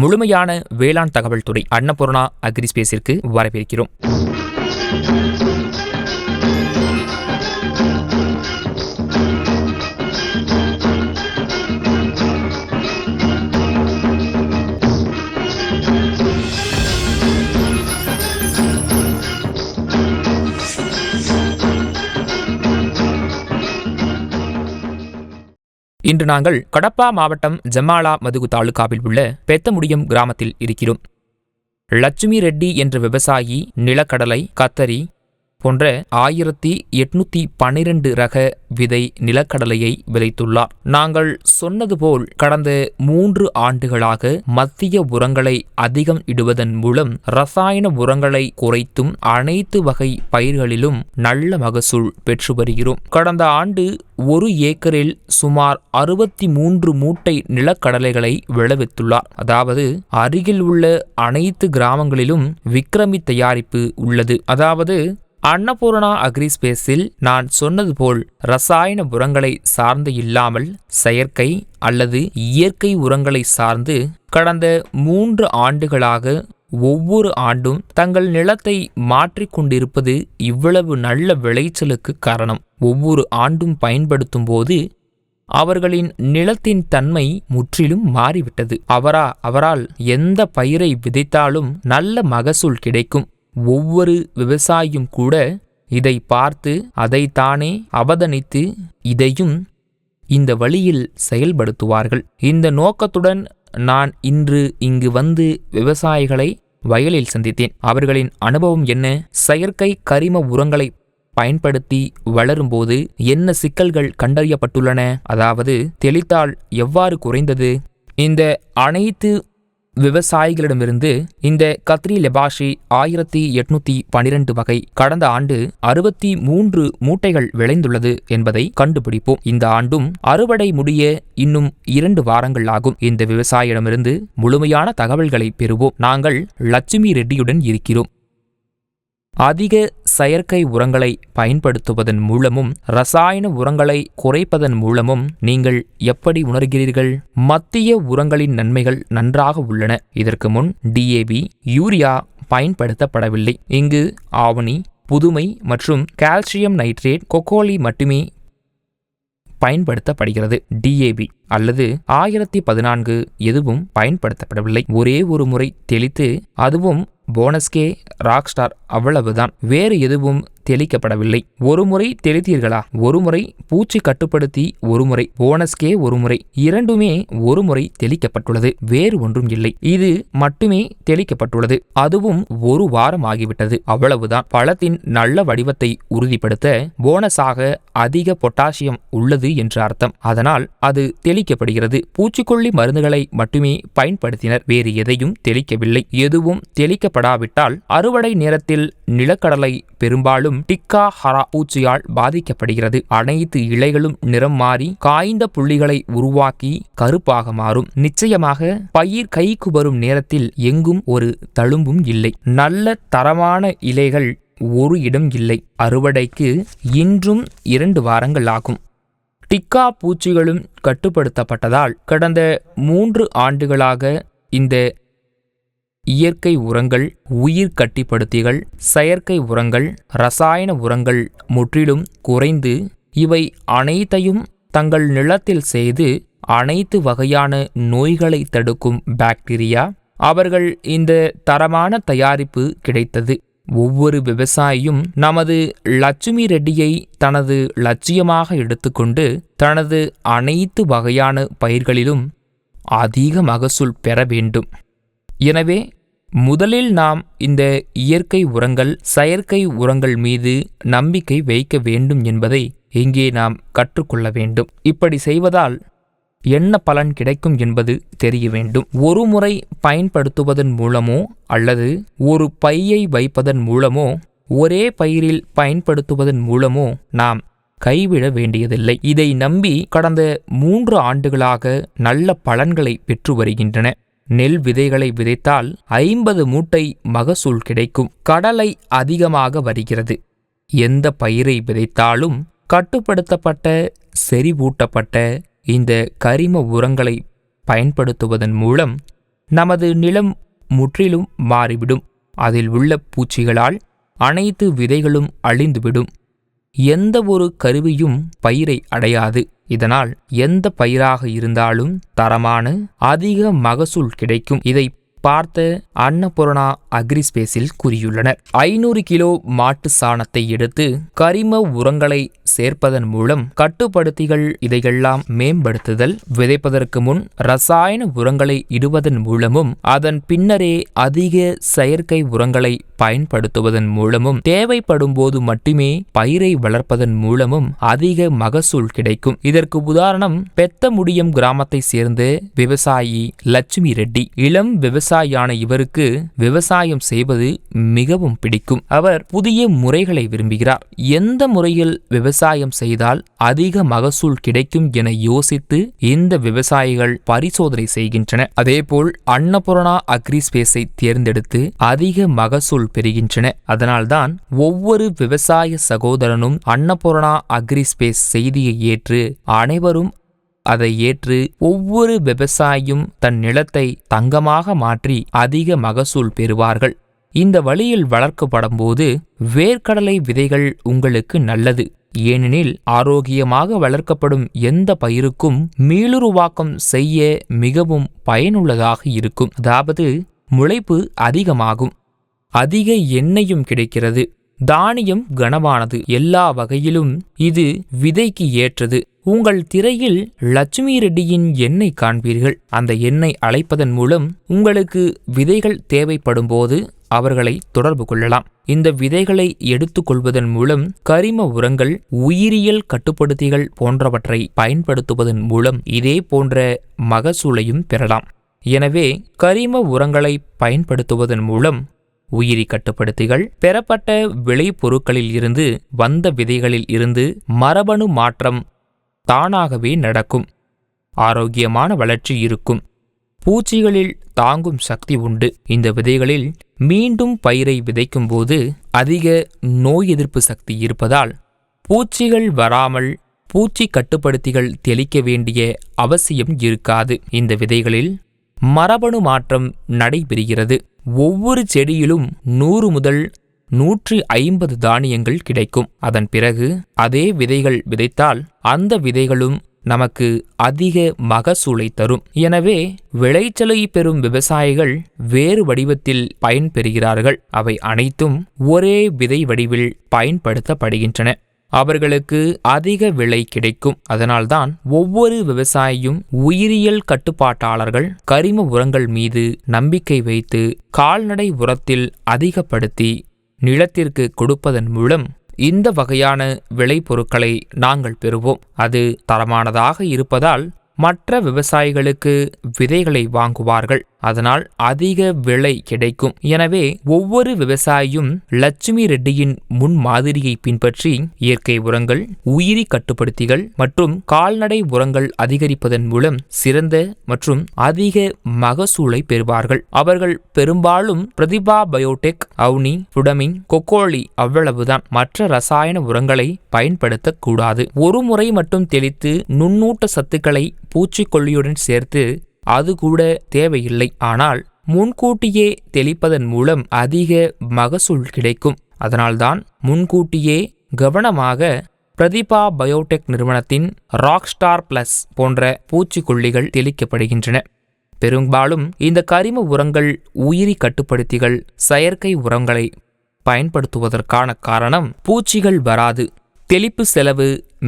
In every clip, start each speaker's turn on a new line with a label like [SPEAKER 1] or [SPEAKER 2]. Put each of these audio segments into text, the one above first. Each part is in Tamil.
[SPEAKER 1] முழுமையான வேளாண் தகவல் துறை அன்னபூர்ணா அக்ரிஸ்பேஸிற்கு வரவேற்கிறோம். இன்று நாங்கள் கடப்பா மாவட்டம் ஜம்மாலா மதுகு தாலுகாவில் உள்ள பெத்தமுடியம் கிராமத்தில் இருக்கிறோம். லட்சுமி ரெட்டி என்ற விவசாயி நிலக்கடலை கத்தரி போன்ற ஆயிரத்தி எட்நூத்தி பன்னிரண்டு ரக விதை நிலக்கடலையை விளைத்துள்ளார் நாங்கள் சொன்னது போல் கடந்த மூன்று ஆண்டுகளாக மத்திய உரங்களை அதிகம் இடுவதன் மூலம் ரசாயன உரங்களை குறைத்தும் அனைத்து வகை பயிர்களிலும் நல்ல மகசூல் பெற்று வருகிறோம். கடந்த ஆண்டு ஒரு ஏக்கரில் சுமார் அறுபத்தி மூன்று மூட்டை நிலக்கடலைகளை விளைவித்துள்ளார். அதாவது அருகில் உள்ள அனைத்து கிராமங்களிலும் விக்ரமி தயாரிப்பு உள்ளது. அதாவது அன்னபூர்ணா அக்ரிஸ்பேஸில் நான் சொன்னது போல் ரசாயன உரங்களை சார்ந்து இல்லாமல் செயற்கை அல்லது இயற்கை உரங்களை சார்ந்து கடந்த மூன்று ஆண்டுகளாக ஒவ்வொரு ஆண்டும் தங்கள் நிலத்தை மாற்றிக்கொண்டிருப்பது இவ்வளவு நல்ல விளைச்சலுக்கு காரணம். ஒவ்வொரு ஆண்டும் பயன்படுத்தும் போது அவர்களின் நிலத்தின் தன்மை முற்றிலும் மாறிவிட்டது. அவரா அவரால் எந்த பயிரை விதைத்தாலும் நல்ல மகசூல் கிடைக்கும். ஒவ்வொரு விவசாயியும் கூட இதை பார்த்து அதைத்தானே அவதனித்து இதையும் இந்த வழியில் செயல்படுத்துவார்கள். இந்த நோக்கத்துடன் நான் இன்று இங்கு வந்து விவசாயிகளை வயலில் சந்தித்தேன். அவர்களின் அனுபவம் என்ன? செயற்கை கரிம உரங்களை பயன்படுத்தி வளரும்போது என்ன சிக்கல்கள் கண்டறியப்பட்டுள்ளன? அதாவது தெளித்தால் எவ்வாறு குறைந்தது? இந்த அனைத்து விவசாயிகளிடமிருந்து இந்த கத்ரி லெபாஷி ஆயிரத்தி எட்நூத்தி பனிரெண்டு வகை கடந்த ஆண்டு அறுபத்தி மூன்று மூட்டைகள் விளைந்துள்ளது என்பதை கண்டுபிடிப்போம். இந்த ஆண்டும் அறுவடை முடிய இன்னும் இரண்டு வாரங்கள் ஆகும். இந்த விவசாயியிடமிருந்து முழுமையான தகவல்களை பெறுவோம். நாங்கள் லட்சுமி ரெட்டியுடன் இருக்கிறோம். அதிக செயற்கை உரங்களை பயன்படுத்துவதன் மூலமும் ரசாயன உரங்களை குறைப்பதன் மூலமும் நீங்கள் எப்படி உணர்கிறீர்கள்? மத்திய உரங்களின் நன்மைகள் நன்றாக உள்ளன. இதற்கு முன் டிஏபி யூரியா பயன்படுத்தப்படவில்லை. இங்கு ஆவணி புதுமை மற்றும் கால்சியம் நைட்ரேட் கொக்கோலி மட்டுமே பயன்படுத்தப்படுகிறது. டிஏபி அல்லது ஆயிரத்தி பதினான்கு எதுவும் பயன்படுத்தப்படவில்லை. ஒரே ஒரு முறை தெளித்து அதுவும் போனஸ்கே ராக் ஸ்டார் அவ்வளவுதான். வேறு எதுவும் தெளிக்கப்படவில்லை. ஒரு முறை தெளித்தீர்களா? ஒரு முறை பூச்சி கட்டுப்படுத்தி ஒரு முறை. போனஸ்கே ஒருமுறை இரண்டுமே ஒரு முறை தெளிக்கப்பட்டுள்ளது. வேறு ஒன்றும் இல்லை. இது மட்டுமே தெளிக்கப்பட்டுள்ளது. அதுவும் ஒரு வாரம் ஆகிவிட்டது. அவ்வளவுதான். பழத்தின் நல்ல வடிவத்தை உறுதிப்படுத்த போனஸாக அதிக பொட்டாசியம் உள்ளது என்று அர்த்தம். அதனால் அது தெளிக்கப்படுகிறது. பூச்சிக்கொல்லி மருந்துகளை மட்டுமே பயன்படுத்தினர். வேறு எதையும் தெளிக்கவில்லை. எதுவும் தெளிக்க செய்யப்படாவிட்டால் அறுவடை நேரத்தில் நிலக்கடலை பெரும்பாலும் டிக்கா ஹரா பூச்சியால் பாதிக்கப்படுகிறது. அனைத்து இலைகளும் நிறம் மாறி காய்ந்த புள்ளிகளை உருவாக்கி கருப்பாக மாறும். நிச்சயமாக பயிர் கைக்கு வரும் நேரத்தில் எங்கும் ஒரு தழும்பும் இல்லை. நல்ல தரமான இலைகள் ஒரு இடம் இல்லை. அறுவடைக்கு இன்றும் இரண்டு வாரங்கள் ஆகும். டிக்கா பூச்சிகளும் கட்டுப்படுத்தப்பட்டதால் கடந்த மூன்று ஆண்டுகளாக இந்த இயற்கை உரங்கள் உயிர் கட்டிப்படுத்திகள் செயற்கை உரங்கள் ரசாயன உரங்கள் முற்றிலும் குறைந்து இவை அனைத்தையும் தங்கள் நிலத்தில் செய்து அனைத்து வகையான நோய்களை தடுக்கும் பாக்டீரியா. அவர்கள் இந்த தரமான தயாரிப்பு கிடைத்தது. ஒவ்வொரு விவசாயியும் நமது லட்சுமி ரெட்டியை தனது லட்சியமாக எடுத்துக்கொண்டு தனது அனைத்து வகையான பயிர்களிலும் அதிக மகசூல் பெற வேண்டும். எனவே முதலில் நாம் இந்த இயற்கை உரங்கள் செயற்கை உரங்கள் மீது நம்பிக்கை வைக்க வேண்டும் என்பதை இங்கே நாம் கற்றுக்கொள்ள வேண்டும். இப்படி செய்வதால் என்ன பலன் கிடைக்கும் என்பது தெரிய வேண்டும். ஒரு முறை பயன்படுத்துவதன் மூலமோ அல்லது ஒரு பையை வைப்பதன் மூலமோ ஒரே பயிரில் பயன்படுத்துவதன் மூலமோ நாம் கைவிட வேண்டியதில்லை. இதை நம்பி கடந்த மூன்று ஆண்டுகளாக நல்ல பலன்களை பெற்று வருகின்றன. நெல் விதைகளை விதைத்தால் ஐம்பது மூட்டை மகசூல் கிடைக்கும். கடலை அதிகமாக வருகிறது. எந்த பயிரை விதைத்தாலும் கட்டுப்படுத்தப்பட்ட செறிவூட்டப்பட்ட இந்த கரிம உரங்களை பயன்படுத்துவதன் மூலம் நமது நிலம் முற்றிலும் மாறிவிடும். அதில் உள்ள பூச்சிகளால் அனைத்து விதைகளும் அழிந்துவிடும். எந்த ஒரு கருவியும் பயிரை அடையாது. இதனால் எந்த பயிராக இருந்தாலும் தரமான அதிக மகசூல் கிடைக்கும். இதை பார்த்த அன்னபூர்ணா அக்ரிஸ்பேஸில் கூறியுள்ளனர் ஐநூறு கிலோ மாட்டு சாணத்தை எடுத்து கரிம உரங்களை சேர்ப்பதன் மூலம் கட்டுப்படுத்திகள் இதையெல்லாம் மேம்படுத்துதல் விதைப்பதற்கு முன் ரசாயன உரங்களை இடுவதன் மூலமும் அதன் பின்னரே அதிக செயற்கை உரங்களை பயன்படுத்துவதன் மூலமும் தேவைப்படும் போது மட்டுமே பயிரை வளர்ப்பதன் மூலமும் அதிக மகசூல் கிடைக்கும். இதற்கு உதாரணம் பெத்தமுடியம் கிராமத்தை சேர்ந்த விவசாயி லட்சுமி ரெட்டி. இளம் விவசாயியான இவருக்கு விவசாயம் செய்வது மிகவும் பிடிக்கும். அவர் புதிய முறைகளை விரும்புகிறார். எந்த முறையில் விவசாயம் செய்தால் அதிக மகசூல் கிடைக்கும் என யோசித்து இந்த விவசாயிகள் பரிசோதனை செய்கின்றன அதேபோல் அன்னபூர்ணா அக்ரிஸ்பேஸை தேர்ந்தெடுத்து அதிக மகசூல் பெறுகின்றன அதனால்தான் ஒவ்வொரு விவசாய சகோதரனும் அன்னபூர்ணா அக்ரிஸ்பேஸ் செய்தியை ஏற்று அனைவரும் அதை ஏற்று ஒவ்வொரு விவசாயியும் தன் நிலத்தை தங்கமாக மாற்றி அதிக மகசூல் பெறுவார்கள். இந்த வழியில் வளர்க்கப்படும் போது வேர்க்கடலை விதைகள் உங்களுக்கு நல்லது. ஏனெனில் ஆரோக்கியமாக வளர்க்கப்படும் எந்த பயிருக்கும் மீளுருவாக்கம் செய்ய மிகவும் பயனுள்ளதாக இருக்கும். அதாவது முளைப்பு அதிகமாகும். அதிக எண்ணெயும் கிடைக்கிறது. தானியம் கனமானது. எல்லா வகையிலும் இது விதைக்கு ஏற்றது. உங்கள் திரையில் லட்சுமி ரெட்டியின் எண்ணெய் காண்பீர்கள். அந்த எண்ணெய் அழைப்பதன் மூலம் உங்களுக்கு விதைகள் தேவைப்படும் போது அவர்களை தொடர்பு கொள்ளலாம். இந்த விதைகளை எடுத்துக்கொள்வதன் மூலம் கரிம உரங்கள் உயிரியல் கட்டுப்படுத்திகள் போன்றவற்றை பயன்படுத்துவதன் மூலம் இதே போன்ற மகசூலையும் பெறலாம். எனவே கரிம உரங்களை பயன்படுத்துவதன் மூலம் உயிரி கட்டுப்படுத்திகள் பெறப்பட்ட விளைபொருட்களில் இருந்து வந்த விதைகளில் இருந்து மரபணு மாற்றம் தானாகவே நடக்கும். ஆரோக்கியமான வளர்ச்சி இருக்கும். பூச்சிகளில் தாங்கும் சக்தி உண்டு. இந்த விதைகளில் மீண்டும் பயிரை விதைக்கும்போது அதிக நோய் எதிர்ப்பு சக்தி இருப்பதால் பூச்சிகள் வராமல் பூச்சி கட்டுப்படுத்திகள் தெளிக்க வேண்டிய அவசியம் இருக்காது. இந்த விதைகளில் மரபணு மாற்றம் நடைபெறுகிறது. ஒவ்வொரு செடியிலும் நூறு முதல் நூற்றி ஐம்பது தானியங்கள் கிடைக்கும். அதன் பிறகு அதே விதைகள் விதைத்தால் அந்த விதைகளும் நமக்கு அதிக மகசூலை தரும். எனவே விளைச்சலை பெறும் விவசாயிகள் வேறு வடிவத்தில் பயன்பெறுகிறார்கள். அவை அனைத்தும் ஒரே விதை வடிவில் பயன்படுத்தப்படுகின்றன. அவர்களுக்கு அதிக விலை கிடைக்கும். அதனால்தான் ஒவ்வொரு விவசாயியும் உயிரியல் கட்டுப்பாட்டாளர்கள் கரிம உரங்கள் மீது நம்பிக்கை வைத்து கால்நடை உரத்தில் அதிகப்படுத்தி நிலத்திற்கு கொடுப்பதன் மூலம் இந்த வகையான விளைபொருட்களை நாங்கள் பெறுவோம். அது தரமானதாக இருப்பதால் மற்ற விவசாயிகளுக்கு விதைகளை வாங்குவார்கள். அதனால் அதிக விலை கிடைக்கும். எனவே ஒவ்வொரு விவசாயியும் லட்சுமி ரெட்டியின் முன் மாதிரியை பின்பற்றி இயற்கை உரங்கள் உயிரி கட்டுப்படுத்திகள் மற்றும் கால்நடை உரங்கள் அதிகரிப்பதன் மூலம் சிறந்த மற்றும் அதிக மகசூலை பெறுவார்கள். அவர்கள் பெரும்பாலும் பிரதிபா பயோடெக் அவுனி புடமின் கொக்கோலி அவ்வளவுதான். மற்ற ரசாயன உரங்களை பயன்படுத்தக்கூடாது. ஒரு முறை மட்டும் தெளித்து நுண்ணூட்ட சத்துக்களை பூச்சிக்கொல்லியுடன் சேர்த்து அது கூட தேவையில்லை. ஆனால் முன்கூட்டியே தெளிப்பதன் மூலம் அதிக மகசூல் கிடைக்கும். அதனால்தான் முன்கூட்டியே கவனமாக பிரதிபா பயோடெக் நிறுவனத்தின் ராக்ஸ்டார் பிளஸ் போன்ற பூச்சிக்கொல்லிகள் தெளிக்கப்படுகின்றன. பெரும்பாலும் இந்த கரிம உரங்கள் உயிரி கட்டுப்படுத்திகள் செயற்கை உரங்களை பயன்படுத்துவதற்கான காரணம் பூச்சிகள் வராது. தெளிப்பு செலவு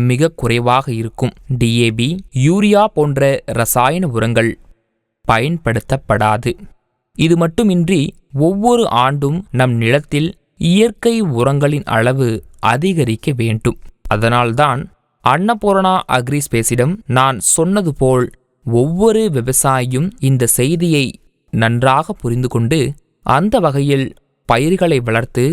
[SPEAKER 1] மிக குறைவாக இருக்கும். டிஏபி யூரியா போன்ற ரசாயன உரங்கள் பயன்படுத்தப்படாது. இது மட்டுமின்றி ஒவ்வொரு ஆண்டும் நம் நிலத்தில் இயற்கை உரங்களின் அளவு அதிகரிக்க வேண்டும். அதனால்தான் அன்னபூரணா அக்ரிஸ்பேஸிடம் நான் சொன்னது போல் ஒவ்வொரு விவசாயியும் இந்த செய்தியை நன்றாக புரிந்து கொண்டு அந்த வகையில் பயிர்களை வளர்த்து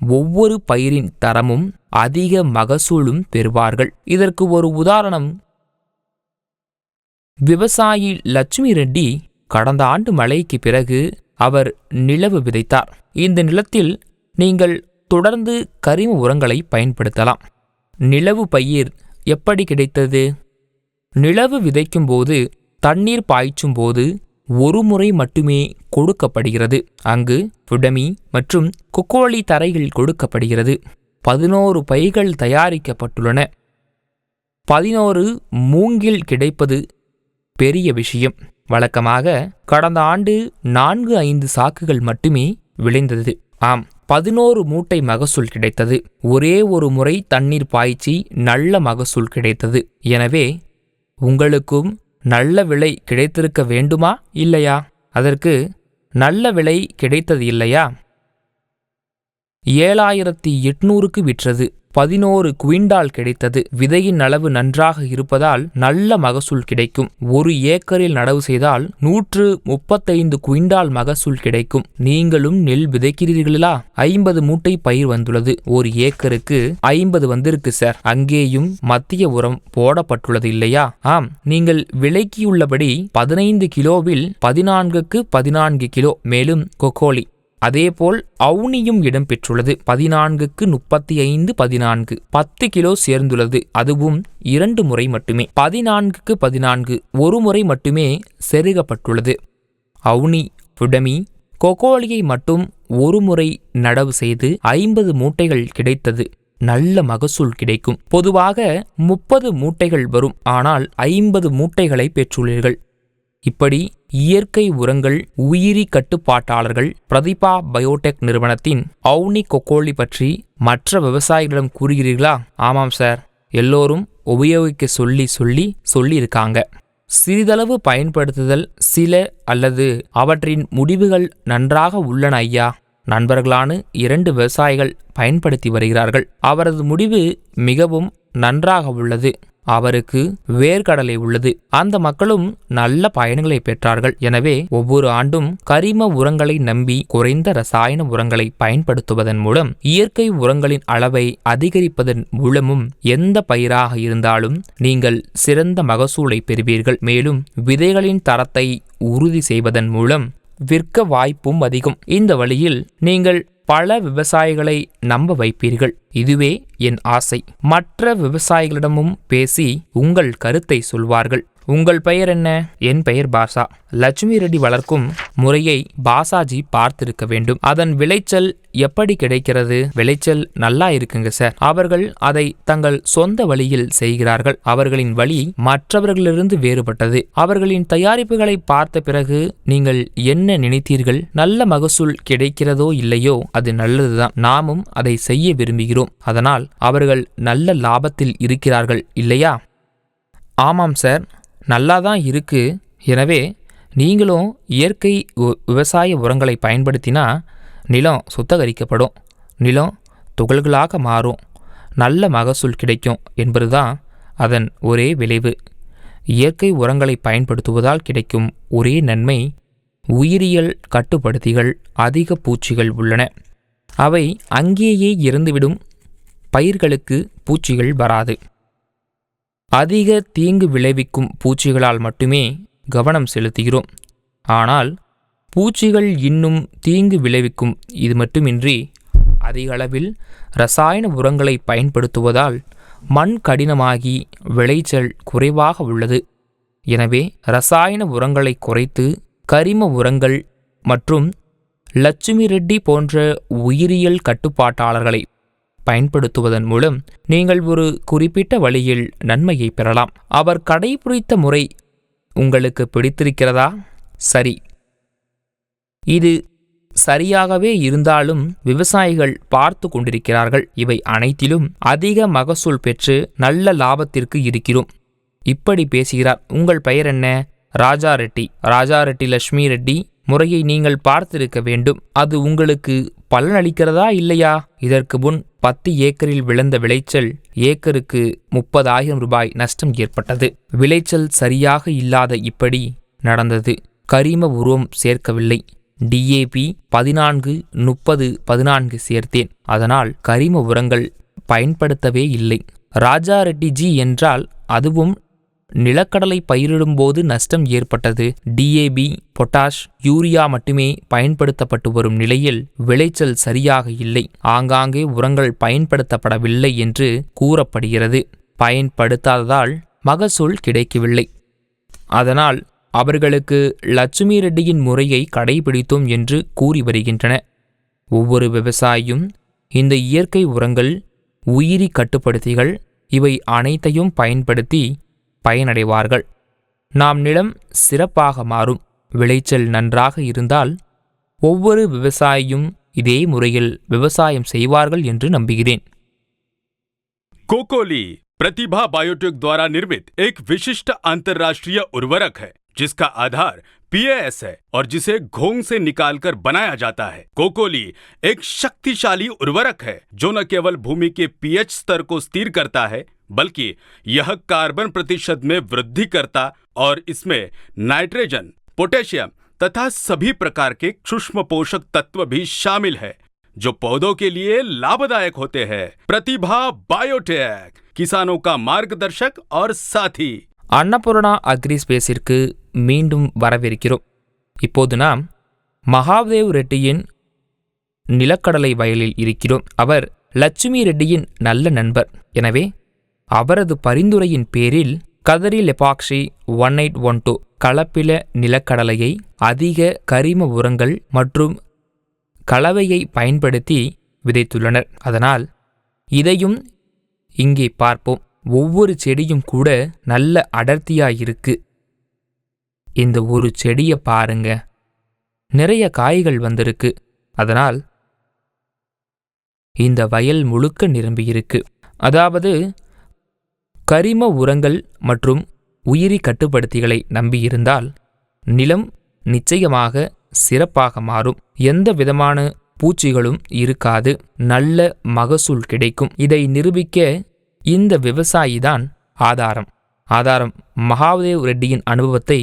[SPEAKER 1] ஒவ்வொரு பயிரின் தரமும் அதிக மகசூலும் பெறுவார்கள். இதற்கு ஒரு உதாரணம் விவசாயி லட்சுமி ரெட்டி கடந்த ஆண்டு மழைக்கு பிறகு அவர் நிலவு விதைத்தார். இந்த நிலத்தில் நீங்கள் தொடர்ந்து கரிம உரங்களை பயன்படுத்தலாம். நிலவு பயிர் எப்படி கிடைத்தது? நிலவு விதைக்கும் போது தண்ணீர் பாய்ச்சும் போது ஒரு முறை மட்டுமே கொடுக்கப்படுகிறது. அங்கு புடமி மற்றும் குக்கோழி தரையில் கொடுக்கப்படுகிறது. பதினோரு பைகள் தயாரிக்கப்பட்டுள்ளன. பதினோரு மூங்கில் கிடைப்பது பெரிய விஷயம். வழக்கமாக கடந்த ஆண்டு நான்கு ஐந்து சாக்குகள் மட்டுமே விளைந்தது. ஆம் பதினோரு மூட்டை மகசூல் கிடைத்தது. ஒரே ஒரு முறை தண்ணீர் பாய்ச்சி நல்ல மகசூல் கிடைத்தது. எனவே உங்களுக்கும் நல்ல விலை கிடைத்திருக்க வேண்டுமா இல்லையா? அதற்கு நல்ல விலை கிடைத்தது இல்லையா? ஏழாயிரத்தி எட்நூறுக்கு விற்றது. பதினோரு குவிண்டால் கிடைத்தது. விதையின் அளவு நன்றாக இருப்பதால் நல்ல மகசூல் கிடைக்கும். ஒரு ஏக்கரில் நடவு செய்தால் நூற்று முப்பத்தைந்து குவிண்டால் மகசூல் கிடைக்கும். நீங்களும் நெல் விதைக்கிறீர்களா? ஐம்பது மூட்டை பயிர் வந்துள்ளது. ஒரு ஏக்கருக்கு ஐம்பது வந்திருக்கு சார். அங்கேயும் மத்திய உரம் போடப்பட்டுள்ளது இல்லையா? ஆம். நீங்கள் விலைக்கியுள்ளபடி பதினைந்து கிலோவில் பதினான்குக்கு பதினான்கு கிலோ மேலும் கொக்கோலி. அதேபோல் அவுனியும் இடம்பெற்றுள்ளது. பதினான்குக்கு முப்பத்தி ஐந்து பதினான்கு பத்து கிலோ சேர்ந்துள்ளது. அதுவும் இரண்டு முறை மட்டுமே. பதினான்குக்கு பதினான்கு ஒரு முறை மட்டுமே செருகப்பட்டுள்ளது. அவுனி புடமி கொகோலியை மட்டும் ஒரு முறை நடவு செய்து ஐம்பது மூட்டைகள் கிடைத்தது. நல்ல மகசூல் கிடைக்கும். பொதுவாக முப்பது மூட்டைகள் வரும். ஆனால் ஐம்பது மூட்டைகளை பெற்றுள்ளீர்கள். இப்படி இயற்கை உரங்கள் உயிரி கட்டுப்பாட்டாளர்கள் பிரதிபா பயோடெக் நிறுவனத்தின் அவுனி கொக்கோலி பற்றி மற்ற விவசாயிகளிடம் கூறுகிறீர்களா? ஆமாம் சார். எல்லோரும் உபயோகிக்க சொல்லி சொல்லி சொல்லியிருக்காங்க. சிறிதளவு பயன்படுத்துதல் சில அல்லது அவற்றின் முடிவுகள் நன்றாக உள்ளன ஐயா. நண்பர்களான இரண்டு விவசாயிகள் பயன்படுத்தி வருகிறார்கள். அவரது முடிவு மிகவும் நன்றாக உள்ளது. அவருக்கு வேர்க்கடலை உள்ளது. அந்த மக்களும் நல்ல பயன்களை பெற்றார்கள். எனவே ஒவ்வொரு ஆண்டும் கரிம உரங்களை நம்பி குறைந்த ரசாயன உரங்களை பயன்படுத்துவதன் மூலம் இயற்கை உரங்களின் அளவை அதிகரிப்பதன் மூலமும் எந்த பயிராக இருந்தாலும் நீங்கள் சிறந்த மகசூலை பெறுவீர்கள். மேலும் விதைகளின் தரத்தை உறுதி செய்வதன் மூலம் விற்க வாய்ப்பும் அதிகம். இந்த வழியில் நீங்கள் பல விவசாயிகளை நம்ப வைப்பீர்கள். இதுவே என் ஆசை. மற்ற விவசாயிகளிடமும் பேசி உங்கள் கருத்தை சொல்வார்கள். உங்கள் பெயர் என்ன? என் பெயர் பாசா. லட்சுமி ரெட்டி வளர்க்கும் முறையை பாசாஜி பார்த்திருக்க வேண்டும். அதன் விளைச்சல் எப்படி கிடைக்கிறது? விளைச்சல் நல்லா இருக்குங்க சார். அவர்கள் அதை தங்கள் சொந்த வழியில் செய்கிறார்கள். அவர்களின் வழி மற்றவர்களிலிருந்து வேறுபட்டது. அவர்களின் தயாரிப்புகளை பார்த்த பிறகு நீங்கள் என்ன நினைத்தீர்கள்? நல்ல மகசூல் கிடைக்கிறதோ இல்லையோ? அது நல்லதுதான். நாமும் அதை செய்ய விரும்புகிறோம். அதனால் அவர்கள் நல்ல லாபத்தில் இருக்கிறார்கள் இல்லையா? ஆமாம் சார். நல்லா தான் இருக்குது எனவே நீங்களும் இயற்கை விவசாய உரங்களை பயன்படுத்தினா நிலம் சுத்தகரிக்கப்படும். நிலம் துகள்களாக மாறும். நல்ல மகசூல் கிடைக்கும் என்பதுதான் அதன் ஒரே விளைவு. இயற்கை உரங்களை பயன்படுத்துவதால் கிடைக்கும் ஒரே நன்மை உயிரியல் கட்டுப்படுத்திகள் அதிக பூச்சிகள் உள்ளன. அவை அங்கேயே இறந்துவிடும் பயிர்களுக்கு பூச்சிகள் வராது. அதிக தீங்கு விளைவிக்கும் பூச்சிகளால் மட்டுமே கவனம் செலுத்துகிறோம். ஆனால் பூச்சிகள் இன்னும் தீங்கு விளைவிக்கும் இது மட்டுமின்றி அதிக அளவில் ரசாயன உரங்களை பயன்படுத்துவதால் மண் கடினமாகி விளைச்சல் குறைவாக உள்ளது. எனவே ரசாயன உரங்களை குறைத்து கரிம உரங்கள் மற்றும் லட்சுமி ரெட்டி போன்ற உயிரியல் கட்டுப்பாட்டாளர்களை பயன்படுத்துவதன் மூலம் நீங்கள் ஒரு குறிப்பிட்ட வழியில் நன்மையை பெறலாம். அவர் கடைபிடித்த முறை உங்களுக்கு பிடித்திருக்கிறதா? சரி. இது சரியாகவே இருந்தாலும் விவசாயிகள் பார்த்து கொண்டிருக்கிறார்கள். இவை அனைத்திலும் அதிக மகசூல் பெற்று நல்ல லாபத்திற்கு இருக்கிறோம். இப்படி பேசுகிறார். உங்கள் பெயர் என்ன? ராஜா ரெட்டி. ராஜா ரெட்டி லட்சுமி ரெட்டி. முறையை நீங்கள் பார்த்திருக்க வேண்டும். அது உங்களுக்கு பலனளிக்கிறதா இல்லையா? இதற்கு முன் பத்து ஏக்கரில் விளைந்த விளைச்சல் ஏக்கருக்கு முப்பதாயிரம் ரூபாய் நஷ்டம் ஏற்பட்டது. விளைச்சல் சரியாக இல்லாத இப்படி நடந்தது. கரிம உருவம் சேர்க்கவில்லை. டிஏபி பதினான்கு முப்பது பதினான்கு சேர்த்தேன். அதனால் கரிம உரங்கள் பயன்படுத்தவே இல்லை. ராஜா ரெட்டி ஜி என்றால் அதுவும் நிலக்கடலை பயிரிடும்போது நஷ்டம் ஏற்பட்டது. டிஏபி பொட்டாஷ் யூரியா மட்டுமே பயன்படுத்தப்பட்டு வரும் நிலையில் விளைச்சல் சரியாக இல்லை. ஆங்காங்கே உரங்கள் பயன்படுத்தப்படவில்லை என்று கூறப்படுகிறது. பயன்படுத்தாததால் மகசூல் கிடைக்கவில்லை. அதனால் அவர்களுக்கு லட்சுமி ரெட்டியின் முறையை கடைபிடித்தோம் என்று கூறி வருகின்றன. ஒவ்வொரு விவசாயியும் இந்த இயற்கை உரங்கள் உயிரி கட்டுப்படுத்திகள் இவை அனைத்தையும் பயன்படுத்தி பயனடைவார்கள் நாம் நிலம் சிறப்பாக மாறும் விளைச்சல் நன்றாக இருந்தால் ஒவ்வொரு விவசாயியும் இதே முறையில் விவசாயம் செய்வார்கள் என்று நம்புகிறேன்
[SPEAKER 2] कोकोली प्रतिभा बायोटेक द्वारा निर्मित एक विशिष्ट अंतर्राष्ट्रीय उर्वरक है जिसका आधार पीएएस है और जिसे घोंग से निकालकर बनाया जाता है कोकोली एक शक्तिशाली उर्वरक है जो न केवल भूमि के पीएच स्तर को स्थिर करता है बल्कि यह कार्बन प्रतिशत में वृद्धि करता और इसमें नाइट्रोजन पोटेशियम तथा सभी प्रकार के सूक्ष्म पोषक तत्व भी शामिल है जो पौधों के लिए लाभदायक होते हैं प्रतिभा बायोटेक किसानों का मार्गदर्शक और साथी
[SPEAKER 1] அன்னபூர்ணா அக்ரி ஸ்பேஸிற்கு மீண்டும் வரவிருக்கிறோம் இப்போது நாம் மகாதேவ் ரெட்டியின் நிலக்கடலை வயலில் இருக்கிறோம் அவர் லட்சுமி ரெட்டியின் நல்ல நண்பர் எனவே அவரது பரிந்துரையின் பேரில் Kadiri Lepakshi one eight one two கலப்பில நிலக்கடலையை அதிக கரிம உரங்கள் மற்றும் கலவையை பயன்படுத்தி விதைத்துள்ளனர். அதனால் இதையும் இங்கே பார்ப்போம். ஒவ்வொரு செடியும் கூட நல்ல அடர்த்தியாக இருக்கு இந்த ஒரு செடியை பாருங்க. நிறைய காய்கள் வந்திருக்கு. அதனால் இந்த வயல் முழுக்க நிரம்பியிருக்கு. அதாவது கரிம உரங்கள் மற்றும் உயிரி கட்டுப்படுத்திகளை நம்பியிருந்தால் நிலம் நிச்சயமாக சிறப்பாக மாறும். எந்த விதமான பூச்சிகளும் இருக்காது. நல்ல மகசூல் கிடைக்கும். இதை நிரூபிக்க இந்த விவசாயிதான் ஆதாரம். ஆதாரம் மகாதேவ் ரெட்டியின் அனுபவத்தை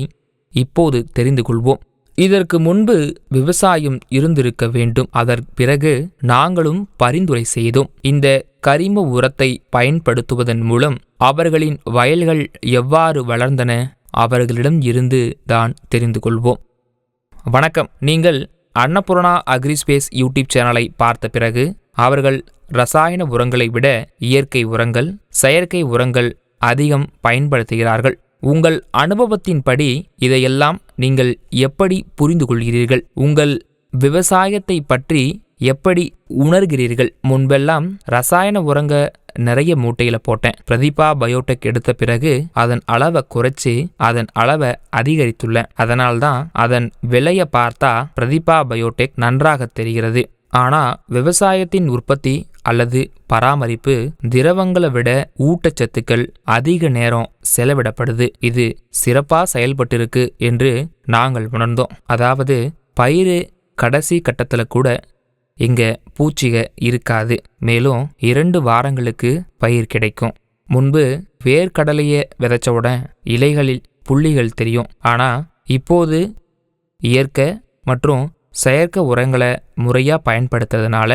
[SPEAKER 1] இப்போது தெரிந்து கொள்வோம். இதற்கு முன்பு விவசாயம் இருந்திருக்க வேண்டும். அதற்கு பிறகு நாங்களும் பரிந்துரை செய்தோம். இந்த கரிம உரத்தை பயன்படுத்துவதன் மூலம் அவர்களின் வயல்கள் எவ்வாறு வளர்ந்தன அவர்களிடம் இருந்து தான் தெரிந்து கொள்வோம். வணக்கம். நீங்கள் அன்னபூர்ணா அக்ரிஸ்பேஸ் யூடியூப் சேனலை பார்த்த பிறகு அவர்கள் ரசாயன உரங்களை விட இயற்கை உரங்கள் செயற்கை உரங்கள் அதிகம் பயன்படுத்துகிறார்கள். உங்கள் அனுபவத்தின்படி இதையெல்லாம் நீங்கள் எப்படி புரிந்து கொள்கிறீர்கள் உங்கள் விவசாயத்தை பற்றி எப்படி உணர்கிறீர்கள்? முன்பெல்லாம் ரசாயன உரங்க நிறைய மூட்டையில போட்டேன். பிரதீபா பயோடெக் எடுத்த பிறகு அதன் அளவை குறைச்சு அதன் அளவை அதிகரித்துள்ளேன். அதனால்தான் அதன் விலையை பார்த்தா பிரதீபா பயோடெக் நன்றாக தெரிகிறது. ஆனா விவசாயத்தின் உற்பத்தி அல்லது பராமரிப்பு திரவங்களை விட ஊட்டச்சத்துக்கள் அதிக நேரம் செலவிடப்படுது. இது சிறப்பாக செயல்பட்டிருக்கு என்று நாங்கள் உணர்ந்தோம். அதாவது பயிர் கடைசி கட்டத்தில் கூட இங்கே பூச்சிக இருக்காது. மேலும் இரண்டு வாரங்களுக்கு பயிர் கிடைக்கும். முன்பு வேர்க்கடலையை விதைச்சவுடன் இலைகளில் புள்ளிகள் தெரியும். ஆனால் இப்போது இயற்கை மற்றும் செயற்கை உரங்களை முறையாக பயன்படுத்துறதுனால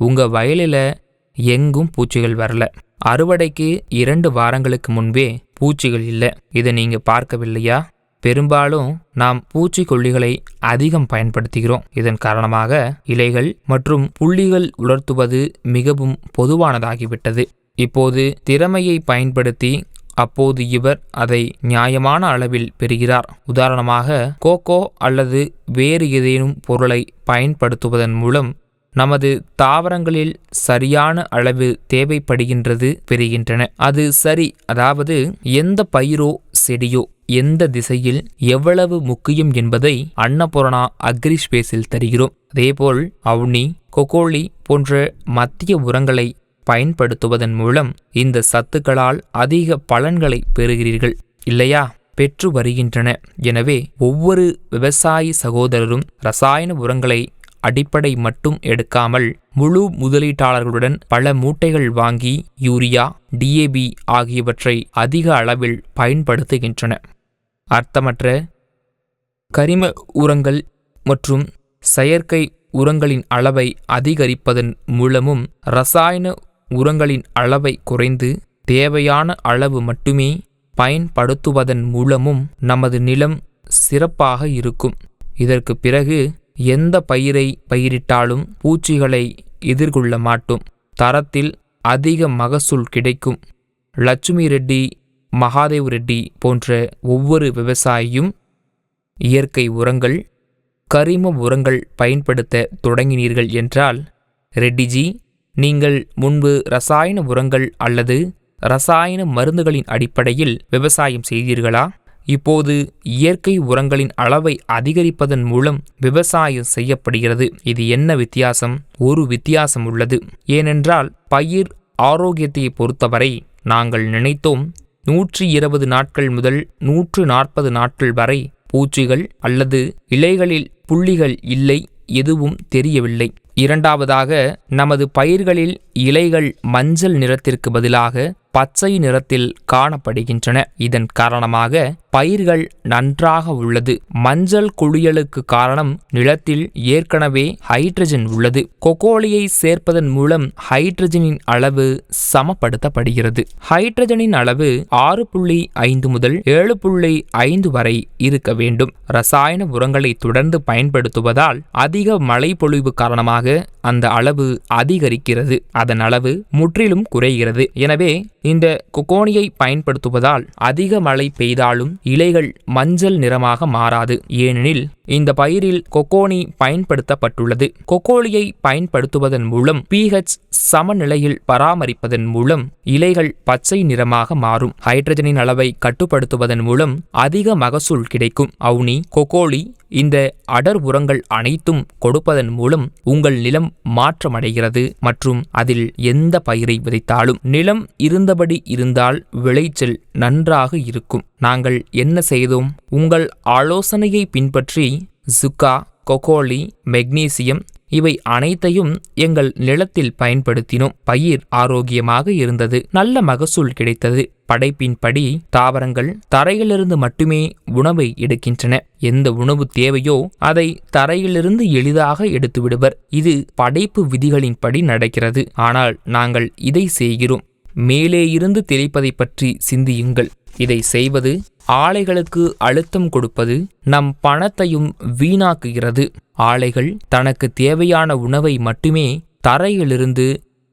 [SPEAKER 1] உங்கள் வயலில் எங்கும் பூச்சிகள் வரல. அறுவடைக்கு இரண்டு வாரங்களுக்கு முன்பே பூச்சிகள் இல்லை. இதை நீங்கள் பார்க்கவில்லையா? பெரும்பாலும் நாம் பூச்சிக்கொல்லிகளை அதிகம் பயன்படுத்துகிறோம். இதன் காரணமாக இலைகள் மற்றும் புள்ளிகள் உலர்த்துவது மிகவும் பொதுவானதாகிவிட்டது. இப்போது திறமையை பயன்படுத்தி அப்போது இவர் அதை நியாயமான அளவில் பெறுகிறார். உதாரணமாக கோகோ அல்லது வேறு ஏதேனும் பொருளை பயன்படுத்துவதன் மூலம் நமது தாவரங்களில் சரியான அளவு தேவைப்படுகின்றது பெறுகின்றன. அது சரி அதாவது எந்த பயிரோ செடியோ எந்த திசையில் எவ்வளவு முக்கியம் என்பதை அன்னபூரணா அக்ரி ஸ்பேஸில் தருகிறோம். அதேபோல் அவுனி கொக்கோலி போன்ற மத்திய உரங்களை பயன்படுத்துவதன் மூலம் இந்த சத்துக்களால் அதிக பலன்களை பெறுகிறீர்கள். இல்லையா? பெற்று வருகின்றன. எனவே ஒவ்வொரு விவசாயி சகோதரரும் ரசாயன உரங்களை அடிப்படை மட்டும் எடுக்காமல் முழு முதலீட்டாளர்களுடன் பல மூட்டைகள் வாங்கி யூரியா டிஏபி ஆகியவற்றை அதிக அளவில் பயன்படுத்துகின்றன. அர்த்தமற்ற கரிம உரங்கள் மற்றும் செயற்கை உரங்களின் அளவை அதிகரிப்பதன் மூலமும் ரசாயன உரங்களின் அளவை குறைந்து தேவையான அளவு மட்டுமே பயன்படுத்துவதன் மூலமும் நமது நிலம் சிறப்பாக இருக்கும். இதற்கு பிறகு எந்த பயிரை பயிரிட்டாலும் பூச்சிகளை எதிர்கொள்ள மாட்டோம். தரத்தில் அதிக மகசூல் கிடைக்கும். லட்சுமி ரெட்டி மகாதேவ் ரெட்டி போன்ற ஒவ்வொரு விவசாயியும் இயற்கை உரங்கள் கரிம உரங்கள் பயன்படுத்த தொடங்கினீர்கள் என்றால் ரெட்டிஜி நீங்கள் முன்பு ரசாயன உரங்கள் அல்லது ரசாயன மருந்துகளின் அடிப்படையில் விவசாயம் செய்தீர்களா? இப்போது இயற்கை உரங்களின் அளவை அதிகரிப்பதன் மூலம் விவசாயம் செய்யப்படுகிறது. இது என்ன வித்தியாசம்? ஒரு வித்தியாசம் உள்ளது. ஏனென்றால் பயிர் ஆரோக்கியத்தை பொறுத்தவரை நாங்கள் நினைத்தோம் நூற்றி இருபது நாட்கள் முதல் நூற்று நாற்பது நாட்கள் வரை பூச்சிகள் அல்லது இலைகளில் புள்ளிகள் இல்லை எதுவும் தெரியவில்லை. இரண்டாவதாக நமது பயிர்களில் இலைகள் மஞ்சள் நிறத்திற்கு பதிலாக பச்சை நிறத்தில் காணப்படுகின்றன. இதன் காரணமாக பயிர்கள் நன்றாக உள்ளது. மஞ்சள் குளியலுக்கு காரணம் நிலத்தில் ஏற்கனவே ஹைட்ரஜன் உள்ளது. கொக்கோலியை சேர்ப்பதன் மூலம் ஹைட்ரஜனின் அளவு சமப்படுத்தப்படுகிறது. ஹைட்ரஜனின் அளவு ஆறு புள்ளி ஐந்து முதல் ஏழு புள்ளி ஐந்து வரை இருக்க வேண்டும். ரசாயன உரங்களை தொடர்ந்து பயன்படுத்துவதால் அதிக மழை பொழிவு காரணமாக அந்த அளவு அதிகரிக்கிறது. அதன் அளவு முற்றிலும் குறைகிறது. எனவே இந்த கொக்கோனியை பயன்படுத்துவதால் அதிக மழை பெய்தாலும் இலைகள் மஞ்சள் நிறமாக மாறாது. ஏனெனில் இந்த பயிரில் கொக்கோனி பயன்படுத்தப்பட்டுள்ளது. கொக்கோலியை பயன்படுத்துவதன் மூலம் பிஹெச் சமநிலையில் பராமரிப்பதன் மூலம் இலைகள் பச்சை நிறமாக மாறும். ஹைட்ரஜனின் அளவை கட்டுப்படுத்துவதன் மூலம் அதிக மகசூல் கிடைக்கும். அவுனி கொக்கோலி இந்த அடர் உரங்கள் அனைத்தும் கொடுப்பதன் மூலம் உங்கள் நிலம் மாற்றமடைகிறது மற்றும் அதில் எந்த பயிரை விதைத்தாலும் நிலம் இருந்தபடி இருந்தால் விளைச்சல் நன்றாக இருக்கும். நாங்கள் என்ன செய்தோம்? உங்கள் ஆலோசனையை பின்பற்றி சுக்கா கொக்கோலி மெக்னீசியம் இவை அனைத்தையும் எங்கள் நிலத்தில் பயன்படுத்தினோம். பயிர் ஆரோக்கியமாக இருந்தது. நல்ல மகசூல் கிடைத்தது. படைப்பின்படி தாவரங்கள் தரையிலிருந்து மட்டுமே உணவை எடுக்கின்றன. எந்த உணவு தேவையோ அதை தரையிலிருந்து எளிதாக எடுத்துவிடுவர். இது படைப்பு விதிகளின்படி நடக்கிறது. ஆனால் நாங்கள் இதை செய்கிறோம். மேலே இருந்து தெளிப்பதை பற்றி சிந்தியுங்கள். இதை செய்வது ஆலைகளுக்கு அழுத்தம் கொடுப்பது நம் பணத்தையும் வீணாக்குகிறது. ஆலைகள் தனக்கு தேவையான உணவை மட்டுமே தரையிலிருந்து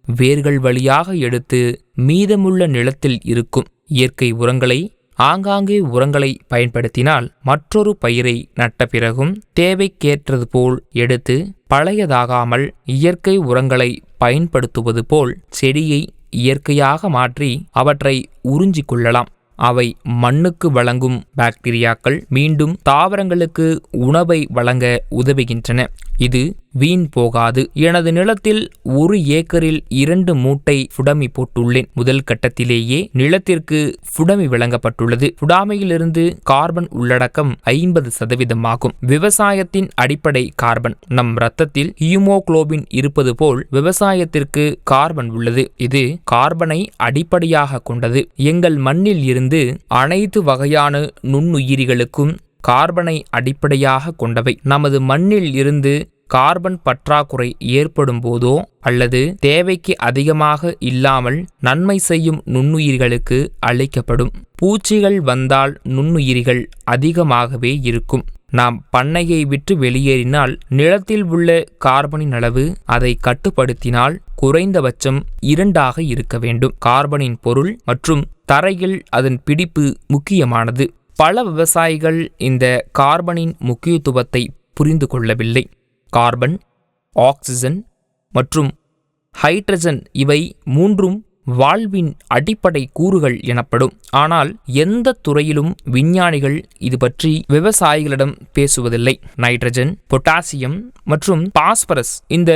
[SPEAKER 1] வேர்கள் வழியாக எடுத்து மீதமுள்ள நிலத்தில் இருக்கும் இயற்கை உரங்களை ஆங்காங்கே உரங்களை பயன்படுத்தினால் மற்றொரு பயிரை நட்ட பிறகும் தேவைக்கேற்றது போல் எடுத்து பழையதாகாமல் இயற்கை உரங்களை பயன்படுத்துவது போல் செடியை இயற்கையாக மாற்றி அவற்றை உறிஞ்சிக் கொள்ளலாம். அவை மண்ணுக்கு வழங்கும் பாக்டீரியாக்கள் மீண்டும் தாவரங்களுக்கு உணவை வழங்க உதவுகின்றன. இது வீண் போகாது. எனது நிலத்தில் ஒரு ஏக்கரில் இரண்டு மூட்டை புடமி போட்டுள்ளேன். முதல் கட்டத்திலேயே நிலத்திற்கு புடமி வழங்கப்பட்டுள்ளது. புடாமையிலிருந்து கார்பன் உள்ளடக்கம் ஐம்பது சதவீதமாகும் விவசாயத்தின் அடிப்படை கார்பன். நம் இரத்தத்தில் ஹியூமோகுளோபின் இருப்பது போல் விவசாயத்திற்கு கார்பன் உள்ளது. இது கார்பனை அடிப்படையாக கொண்டது. எங்கள் மண்ணில் இருந்து அனைத்து வகையான நுண்ணுயிரிகளுக்கும் கார்பனை அடிப்படையாக கொண்டவை. நமது மண்ணில் இருந்து கார்பன் பற்றாக்குறை ஏற்படும் போதோ அல்லது தேவைக்கு அதிகமாக இல்லாமல் நன்மை செய்யும் நுண்ணுயிர்களுக்கு அளிக்கப்படும். பூச்சிகள் வந்தால் நுண்ணுயிரிகள் அதிகமாகவே இருக்கும். நாம் பண்ணையை விட்டு வெளியேறினால் நிலத்தில் உள்ள கார்பனின் அளவு அதை கட்டுப்படுத்தினால் குறைந்தபட்சம் இரண்டாக இருக்க வேண்டும். கார்பனின் பொருள் மற்றும் தரையில் அதன் பிடிப்பு முக்கியமானது. பல விவசாயிகள் இந்த கார்பனின் முக்கியத்துவத்தை புரிந்து கொள்ளவில்லை. கார்பன் ஆக்சிஜன் மற்றும் ஹைட்ரஜன் இவை மூன்றும் வாழ்வின் அடிப்படை கூறுகள் எனப்படும். ஆனால் எந்த துறையிலும் விஞ்ஞானிகள் இது பற்றி விவசாயிகளிடம் பேசுவதில்லை. நைட்ரஜன் பொட்டாசியம் மற்றும் பாஸ்பரஸ் இந்த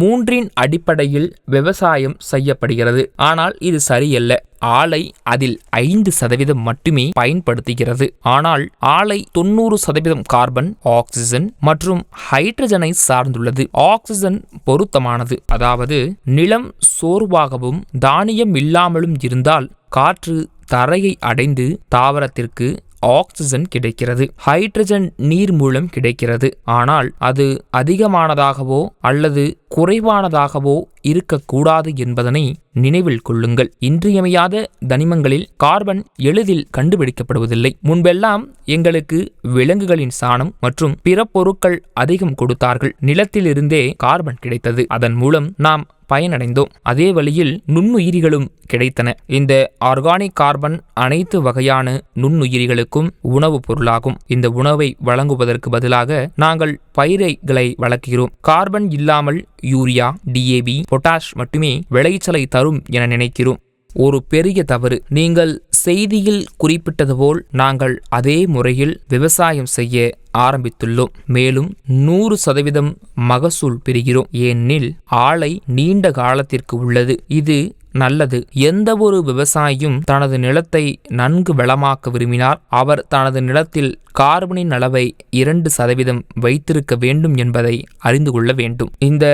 [SPEAKER 1] மூன்றின் அடிப்படையில் விவசாயம் செய்யப்படுகிறது. ஆனால் இது சரியல்ல. ஆலை அதில் ஐந்து சதவீதம் மட்டுமே பயன்படுத்துகிறது. ஆனால் ஆலை தொண்ணூறு சதவீதம் கார்பன் ஆக்சிஜன் மற்றும் ஹைட்ரஜனை சார்ந்துள்ளது. ஆக்சிஜன் பொருத்தமானது. அதாவது நிலம் சோர்வாகவும் தானியம் இல்லாமலும் இருந்தால் காற்று தரையை அடைந்து தாவரத்திற்கு ஆக்சிஜன் கிடைக்கிறது. ஹைட்ரஜன் நீர் மூலம் கிடைக்கிறது. ஆனால் அது அதிகமானதாகவோ அல்லது குறைவானதாகவோ இருக்கக்கூடாது என்பதனை நினைவில் கொள்ளுங்கள். இன்றியமையாத தனிமங்களில் கார்பன் எளிதில் கண்டுபிடிக்கப்படுவதில்லை. முன்பெல்லாம் எங்களுக்கு விலங்குகளின் சாணம் மற்றும் பிற பொருட்கள் அதிகம் கொடுத்தார்கள். நிலத்திலிருந்தே கார்பன் கிடைத்தது. அதன் மூலம் நாம் பயனடைந்தோம். அதே வழியில் நுண்ணுயிரிகளும் கிடைத்தன. இந்த ஆர்கானிக் கார்பன் அனைத்து வகையான நுண்ணுயிரிகளுக்கும் உணவுப் பொருளாகும். இந்த உணவை வழங்குவதற்கு பதிலாக நாங்கள் பயிரைகளை வளர்க்கிறோம். கார்பன் இல்லாமல் யூரியா டிஏபி பொட்டாஷ் மட்டுமே விளைச்சலை தரும் என நினைக்கிறோம். ஒரு பெரிய தவறு. நீங்கள் செய்தியில் குறிப்பிட்டது போல் நாங்கள் அதே முறையில் விவசாயம் செய்ய ஆரம்பித்துள்ளோம். மேலும் நூறு சதவீதம் மகசூல் பெறுகிறோம். ஏனெனில் ஆலை நீண்ட காலத்திற்கு உள்ளது. இது நல்லது. எந்த ஒரு விவசாயியும் தனது நிலத்தை நன்கு வளமாக்க விரும்பினார் அவர் தனது நிலத்தில் கார்பனின் அளவை இரண்டு சதவீதம் வைத்திருக்க வேண்டும் என்பதை அறிந்து கொள்ள வேண்டும். இந்த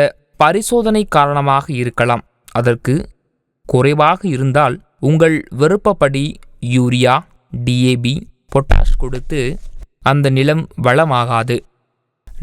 [SPEAKER 1] பரிசோதனை காரணமாக இருக்கலாம். அதற்கு குறைவாக இருந்தால் உங்கள் விருப்பப்படி யூரியா டிஏபி பொட்டாஷ் கொடுத்து அந்த நிலம் வளமாகாது.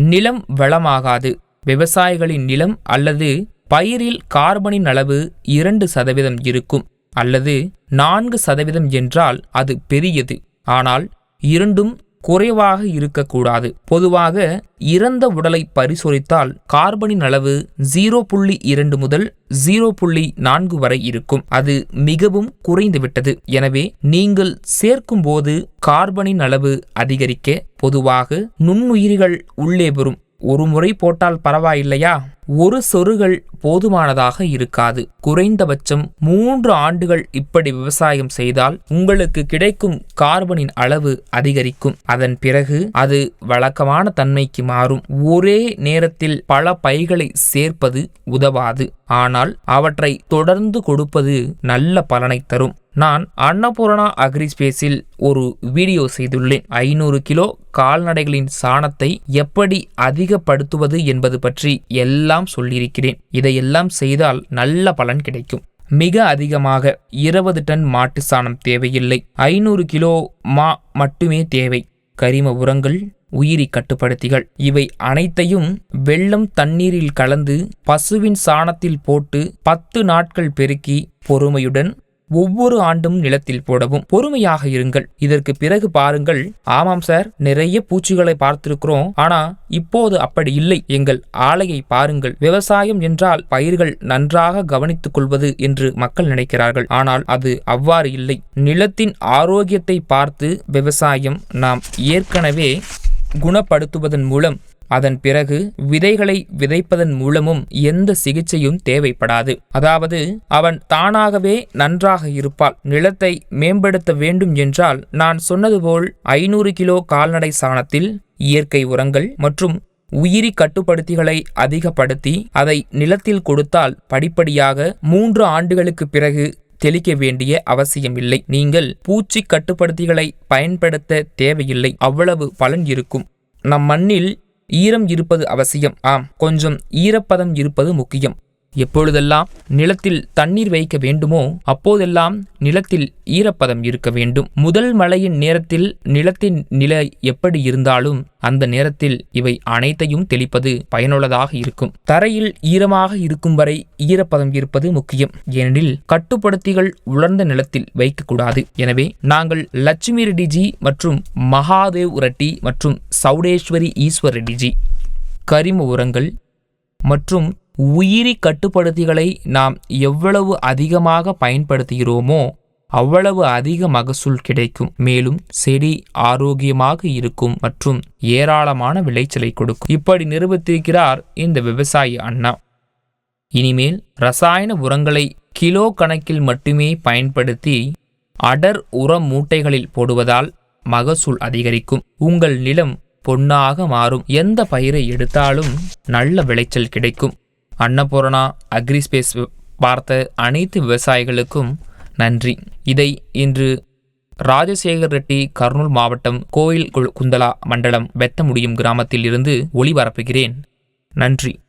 [SPEAKER 1] நிலம் வளமாகாது. விவசாயிகளின் நிலம் அல்லது பயிரில் கார்பனின் அளவு இரண்டு சதவீதம் இருக்கும் அல்லது நான்கு சதவீதம் என்றால் அது பெரியது. ஆனால் இரண்டும் குறைவாக இருக்கக்கூடாது. பொதுவாக இறந்த உடலை பரிசோதித்தால் கார்பனின் அளவு ஜீரோ புள்ளி இரண்டு முதல் ஜீரோ புள்ளி நான்கு வரை இருக்கும். அது மிகவும் குறைந்துவிட்டது. எனவே நீங்கள் சேர்க்கும்போது கார்பனின் அளவு அதிகரிக்க பொதுவாக நுண்ணுயிரிகள் உள்ளே வரும். ஒரு முறை போட்டால் பரவாயில்லையா? ஒரு சொருகள் போதுமானதாக இருக்காது. குறைந்தபட்சம் மூன்று ஆண்டுகள் இப்படி விவசாயம் செய்தால் உங்களுக்கு கிடைக்கும் கார்பனின் அளவு அதிகரிக்கும். அதன் பிறகு அது வழக்கமான தன்மைக்கு மாறும். ஒரே நேரத்தில் பல பைகளை சேர்ப்பது உதவாது. ஆனால் அவற்றை தொடர்ந்து கொடுப்பது நல்ல பலனை தரும். நான் அன்னபூரணா அக்ரிஸ்பேஸில் ஒரு வீடியோ செய்துள்ளேன். ஐநூறு கிலோ கால்நடைகளின் சாணத்தை எப்படி அதிகப்படுத்துவது என்பது பற்றி எல்லாம் சொல்லியிருக்கிறேன். இதையெல்லாம் செய்தால் நல்ல பலன் கிடைக்கும். மிக அதிகமாக இருபது டன் மாட்டு சாணம் தேவையில்லை. ஐநூறு கிலோ மா மட்டுமே தேவை. கரிம உரங்கள் உயிரி கட்டுப்படுத்திகள் இவை அனைத்தையும் வெள்ளம் தண்ணீரில் கலந்து பசுவின் சாணத்தில் போட்டு பத்து நாட்கள் பெருக்கி பொறுமையுடன் ஒவ்வொரு ஆண்டும் நிலத்தில் போடவும் பொறுமையாக இருங்கள். இதற்கு பிறகு பாருங்கள் ஆமாம் சார் நிறைய பூச்சிகளை பார்த்திருக்கிறோம் ஆனா இப்போது அப்படி இல்லை. எங்கள் ஆலையை பாருங்கள். விவசாயம் என்றால் பயிர்கள் நன்றாக கவனித்துக் கொள்வது என்று மக்கள் நினைக்கிறார்கள். ஆனால் அது அவ்வாறு இல்லை. நிலத்தின் ஆரோக்கியத்தை பார்த்து விவசாயம் நாம் ஏற்கனவே குணப்படுத்துவதன் மூலம் அதன் பிறகு விதைகளை விதைப்பதன் மூலமும் எந்த சிகிச்சையும் தேவைப்படாது. அதாவது அவன் தானாகவே நன்றாக இருப்பாள். நிலத்தை மேம்படுத்த வேண்டும் என்றால் நான் சொன்னது போல் ஐநூறு கிலோ கால்நடை சாணத்தில் இயற்கை உரங்கள் மற்றும் உயிரி கட்டுப்படுத்திகளை அதிகப்படுத்தி அதை நிலத்தில் கொடுத்தால் படிப்படியாக மூன்று ஆண்டுகளுக்கு பிறகு தெளிக்க வேண்டிய அவசியமில்லை. நீங்கள் பூச்சி கட்டுப்படுத்திகளை பயன்படுத்த தேவையில்லை. அவ்வளவு பலன் இருக்கும். நம் மண்ணில் ஈரம் இருப்பது அவசியம். ஆம் கொஞ்சம் ஈரப்பதம் இருப்பது முக்கியம். எப்பொழுதெல்லாம் நிலத்தில் தண்ணீர் வைக்க வேண்டுமோ அப்போதெல்லாம் நிலத்தில் ஈரப்பதம் இருக்க வேண்டும். முதல் மழையின் நேரத்தில் நிலத்தின் நிலை எப்படி இருந்தாலும் அந்த நேரத்தில் இவை அனைத்தையும் தெளிப்பது பயனுள்ளதாக இருக்கும். தரையில் ஈரமாக இருக்கும் வரை ஈரப்பதம் இருப்பது முக்கியம். ஏனெனில் கட்டுப்படுத்திகள் உலர்ந்த நிலத்தில் வைக்கக்கூடாது. எனவே நாங்கள் லட்சுமி ரெட்டிஜி மற்றும் மகாதேவ் ரெட்டி மற்றும் சௌடேஸ்வரி ஈஸ்வர் ரெட்டிஜி கரிம உரங்கள் மற்றும் உயிரி கட்டுப்படுத்திகளை நாம் எவ்வளவு அதிகமாக பயன்படுத்துகிறோமோ அவ்வளவு அதிக மகசூல் கிடைக்கும். மேலும் செடி ஆரோக்கியமாக இருக்கும் மற்றும் ஏராளமான விளைச்சலை கொடுக்கும். இப்படி நிரூபித்திருக்கிறார் இந்த விவசாயி அண்ணா. இனிமேல் ரசாயன உரங்களை கிலோ கணக்கில் மட்டுமே பயன்படுத்தி அடர் உர மூட்டைகளில் போடுவதால் மகசூல் அதிகரிக்கும். உங்கள் நிலம் பொன்னாக மாறும். எந்த பயிரை எடுத்தாலும் நல்ல விளைச்சல் கிடைக்கும். அன்னபூரணா அக்ரிஸ்பேஸ் பார்த்த அனைத்து விவசாயிகளுக்கும் நன்றி. இதை இன்று ராஜசேகர் ரெட்டி கர்னூல் மாவட்டம் கோயில் கு- குந்தலா மண்டலம் வெத்தமுடியும் கிராமத்தில் இருந்து ஒளிபரப்புகிறேன். நன்றி.